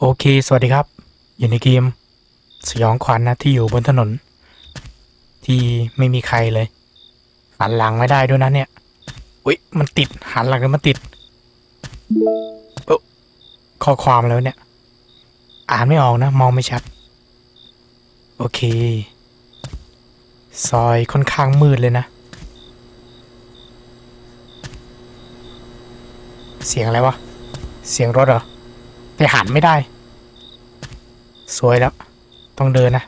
โอเค สวัสดีครับ อยู่ในเกม สยองขวัญนะที่อยู่บนถนน ที่ไม่มีใครเลย หันหลังไม่ได้ด้วยนะเนี่ยอุ๊ยมันติดหันหลังแล้วมันติดเออข้อความแล้วเนี่ย อ่านไม่ออกนะ มองไม่ชัด โอเค ซอยค่อนข้างมืดเลยนะ เสียงอะไรวะ เสียงรถเหรอ แต่หันไม่ได้ สวยแล้ว ต้องเดินนะ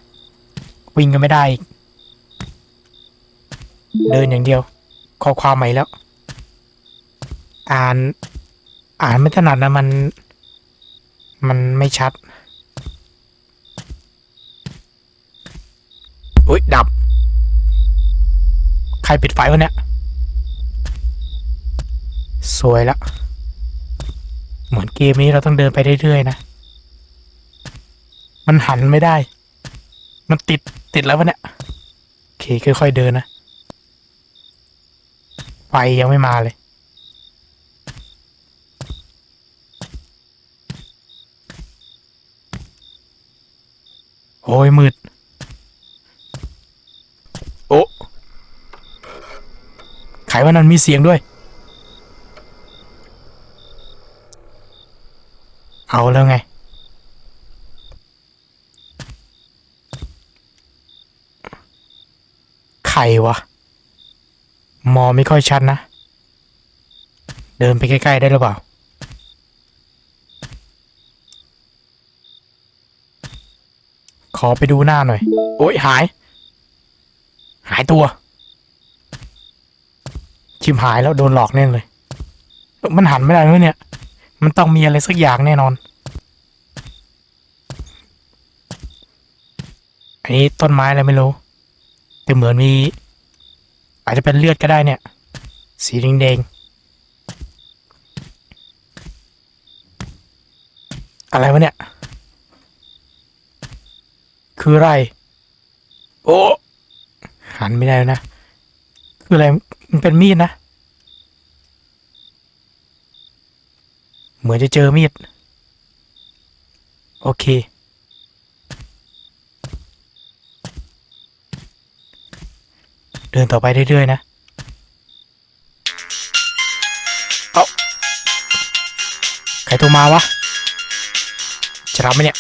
วิ่งก็ไม่ได้อีก เดินอย่างเดียว ข้อความใหม่แล้ว อ่าน อ่านไม่ถนัดนะมัน มันไม่ชัดอุ้ย ดับ ใครปิดไฟวะเนี่ย สวยแล้ว เหมือนเกมนี้เราต้องเดินไปเรื่อยๆนะ มันหันไม่ได้ มันติดติดแล้ววะเนี่ยโอเคค่อยๆเดินนะ ไฟยังไม่มาเลย โอ้ยมืด โอ้ไขว่านั้นมีเสียงด้วย เอาแล้วไง ใครวะ มองไม่ค่อยชัดนะ เดินไปใกล้ ๆ ได้หรือเปล่า ขอไปดูหน้าหน่อย โอ้ยหาย หายตัว ชิมหายแล้วโดนหลอกแน่เลย มันหันไม่ได้เลยเนี่ย มันต้องมีอะไรสักอย่างแน่นอน อันนี้ต้นไม้อะไรไม่รู้ แต่เหมือนมี อาจจะเป็นเลือดก็ได้เนี่ย สีแดงๆอะไรวะเนี่ย คืออะไร โอ้หันไม่ได้แล้วนะ คืออะไร มันเป็นมีดนะ เหมือนจะเจอมีด โอเค เดินต่อไปเรื่อยๆนะเอาใครโทรมาวะ จะรับไหมเนี่ย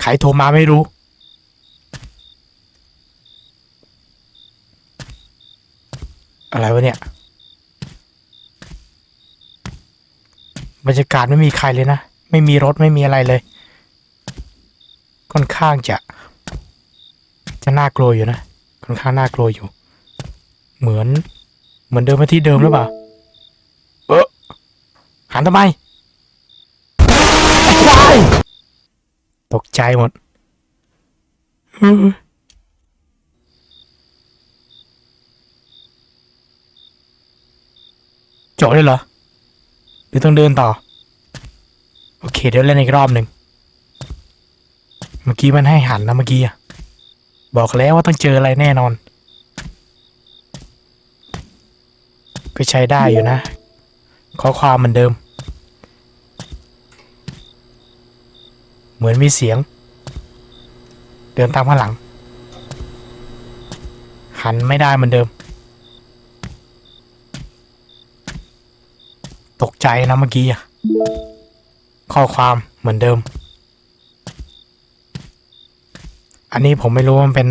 ใครโทรมาไม่รู้ อะไรวะเนี่ย บรรยากาศไม่มีใครเลยนะ ไม่มีรถไม่มีอะไรเลย ค่อนข้างจะ จะน่ากลัวอยู่นะ ค่อนข้างน่ากลัวอยู่ เหมือน เหมือนเดิมมาที่เดิมหรือเปล่า เออหันทำไมตกใจหมด เฮ้ยจบเลยเหรอ หรือต้องเดินต่อ โอเค เดี๋ยวเล่นอีกรอบหนึ่ง เมื่อกี้มันให้หันนะเมื่อกี้อะบอกแล้วว่าต้องเจออะไรแน่นอน ก็ใช้ได้อยู่นะ ข้อความเหมือนเดิม เหมือนมีเสียง เดินตามข้างหลัง หันไม่ได้เหมือนเดิม ตกใจนะเมื่อกี้อะข้อความเหมือนเดิม อันนี้ผมไม่รู้มันเป็น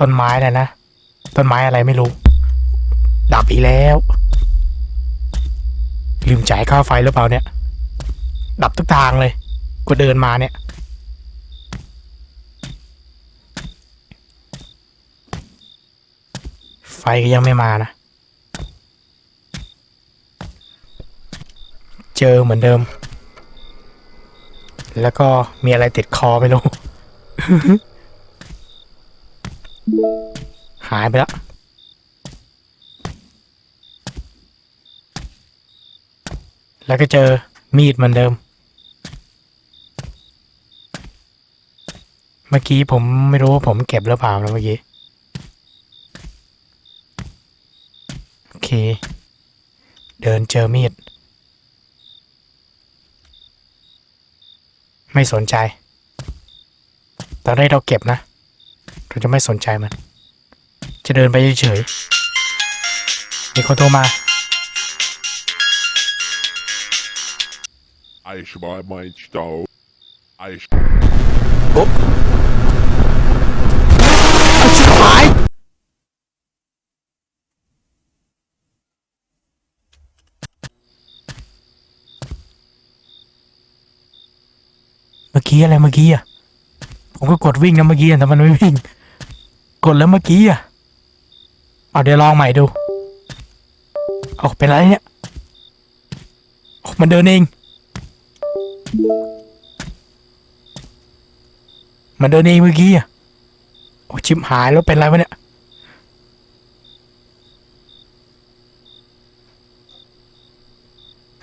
ต้นไม้เลยนะ ต้นไม้อะไรไม่รู้ ดับอีกแล้ว ลืมจ่ายค่าไฟหรือเปล่าเนี่ย ดับทุกทางเลยกูเดินมาเนี่ย ไฟก็ยังไม่มานะ เจอเหมือนเดิม แล้วก็มีอะไรติดคอไม่รู้ หายไปแล้วแล้วก็เจอมีดเหมือนเดิม เมื่อกี้ผมไม่รู้ว่าผมเก็บหรือเปล่านะเมื่อกี้ โอเค เดเดินเจอมีด ไม่สนใจ ตอนแรกเราเก็บนะ เราจะไม่สนใจมัน จะเดินไปเฉยๆ มีคนโทรมา Eis war mein Stau. Eis โอ๊ะเอาชิบหายเมื่อ กี้อะไรเมื่อกี้อะ ผมก็กดวิ่งนะเมื่อกี้อะแต่มันไม่วิ่ง กดแล้วเมื่อกี้อะ เอาเดี๋ยวลองใหม่ดูเอาเป็นไรเนี่ยเอามันเดินเอง มันเดินเองเมื่อกี้อะ โอ้ชิมหายแล้วเป็นไรวะเนี่ย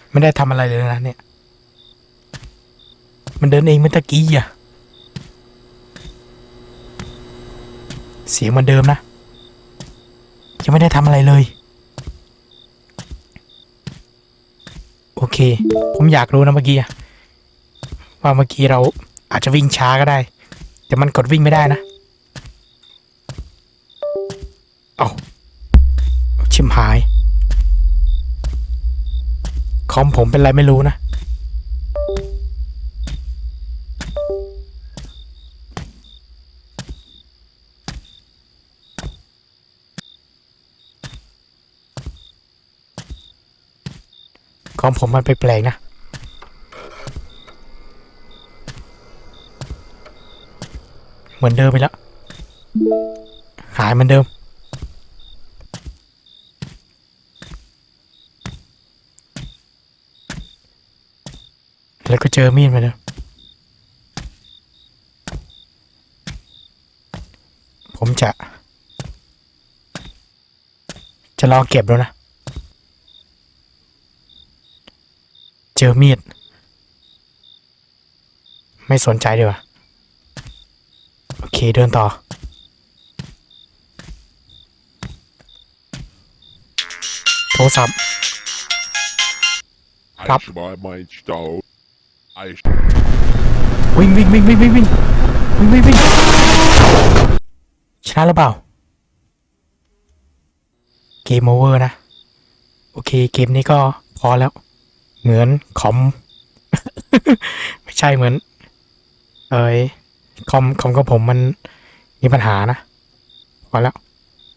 ไม่ได้ทำอะไรเลยนะเนี่ย มันเดินเองเมื่อตะกี้อะ เสียงเหมันเดิมนะ ยังไม่ได้ทำอะไรเลย โอเค ผมอยากรู้นะเมื่อกี้ว่าเมื่อกี้เราอาจจะวิ่งช้าก็ได้ แต่มันกดวิ่งไม่ได้นะ เอาชิมหาย คอมผมเป็นไรไม่รู้นะ คอมผมมันไปแปลกๆนะเหมือนเดิมไปแล้วหายเหมือนเดิม แล้วก็เจอมีดมาเดิมผมจะ จะลองเก็บแล้วนะ จอมีด ไม่สนใจดีกว่า โอเคเดินต่อ โทรศัพท์ Klopp. Eis war mein Stau. Eis วิ่งวิ่งวิ่งวิ่งวิ่งวิ่งวิ่งวิ่งวิ่งชนะหรือเปล่า เกมโอเวอร์นะ โอเคเกมนี้ก็พอแล้ว เหมือนคอม ไม่ใช่เหมือน เอ้ยคอมคอมกับผมมันมีปัญหานะพอแล้ว